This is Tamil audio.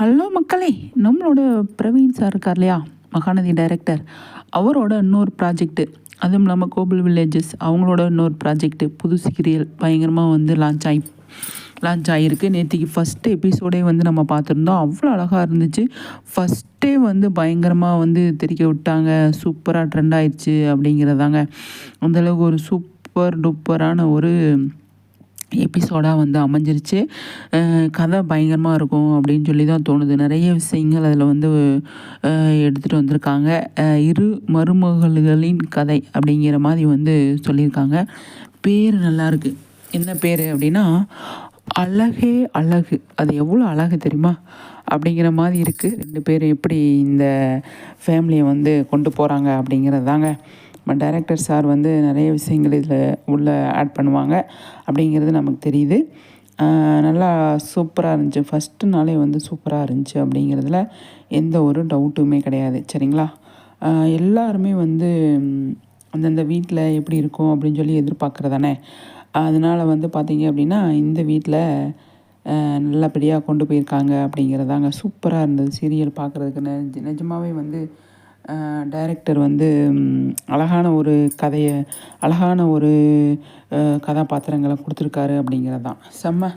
ஹலோ மக்களே நம்மளோட பிரவீன் சார் இருக்கார் இல்லையா? மகாநதி டைரக்டர் அவரோட இன்னொரு ப்ராஜெக்ட்டு அதுவும் இல்லாமல் கோபிள் வில்லேஜஸ் அவங்களோட இன்னொரு ப்ராஜெக்ட்டு புது சீரியல் பயங்கரமாக வந்து லான்ச் ஆகி லான்ச் ஆகிருக்கு நேற்றுக்கு ஃபஸ்ட்டு எபிசோடே வந்து நம்ம பார்த்துருந்தோம். அவ்வளோ அழகாக இருந்துச்சு. ஃபஸ்ட்டே வந்து பயங்கரமாக வந்து தெரிக்க விட்டாங்க. சூப்பராக ட்ரெண்ட் ஆயிடுச்சு அப்படிங்கிறதாங்க. அந்தளவுக்கு ஒரு சூப்பர் டூப்பரான ஒரு எபிசோடாக வந்து அமைஞ்சிருச்சு. கதை பயங்கரமாக இருக்கும் அப்படின்னு சொல்லி தான் தோணுது. நிறைய விஷயங்கள் அதில் வந்து எடுத்துகிட்டு வந்திருக்காங்க. இரு மருமகள்களின் கதை அப்படிங்கிற மாதிரி வந்து சொல்லியிருக்காங்க. பேர் நல்லாயிருக்கு என்ன பேர் அப்படின்னா அழகே அழகு. அது எவ்வளோ அழகு தெரியுமா? அப்படிங்கிற மாதிரி இருக்குது ரெண்டு பேரும் எப்படி இந்த ஃபேமிலியை வந்து கொண்டு போகிறாங்க அப்படிங்கிறது தாங்க நம்ம டைரக்டர் சார் வந்து நிறைய விஷயங்கள் இதில் உள்ள ஆட் பண்ணுவாங்க அப்படிங்கிறது நமக்கு தெரியுது. நல்லா சூப்பராக இருந்துச்சு. ஃபஸ்ட்டு நாளே வந்து சூப்பராக இருந்துச்சு அப்படிங்கிறதுல எந்த ஒரு டவுட்டுமே கிடையாது. சரிங்களா? எல்லாருமே வந்து அந்தந்த வீட்டில் எப்படி இருக்கும் அப்படின்னு சொல்லி எதிர்பார்க்குறதானே? அதனால் வந்து பார்த்தீங்க அப்படின்னா இந்த வீட்டில் நல்லபடியாக கொண்டு போயிருக்காங்க அப்படிங்கிறதாங்க சூப்பராக இருந்தது. சீரியல் பார்க்குறதுக்கு நிஜ நிஜமாகவே வந்து டைரக்டர் வந்து அழகான ஒரு கதையை அழகான ஒரு கதாபாத்திரங்களை கொடுத்துருக்காரு அப்படிங்கிறது தான் செம்ம.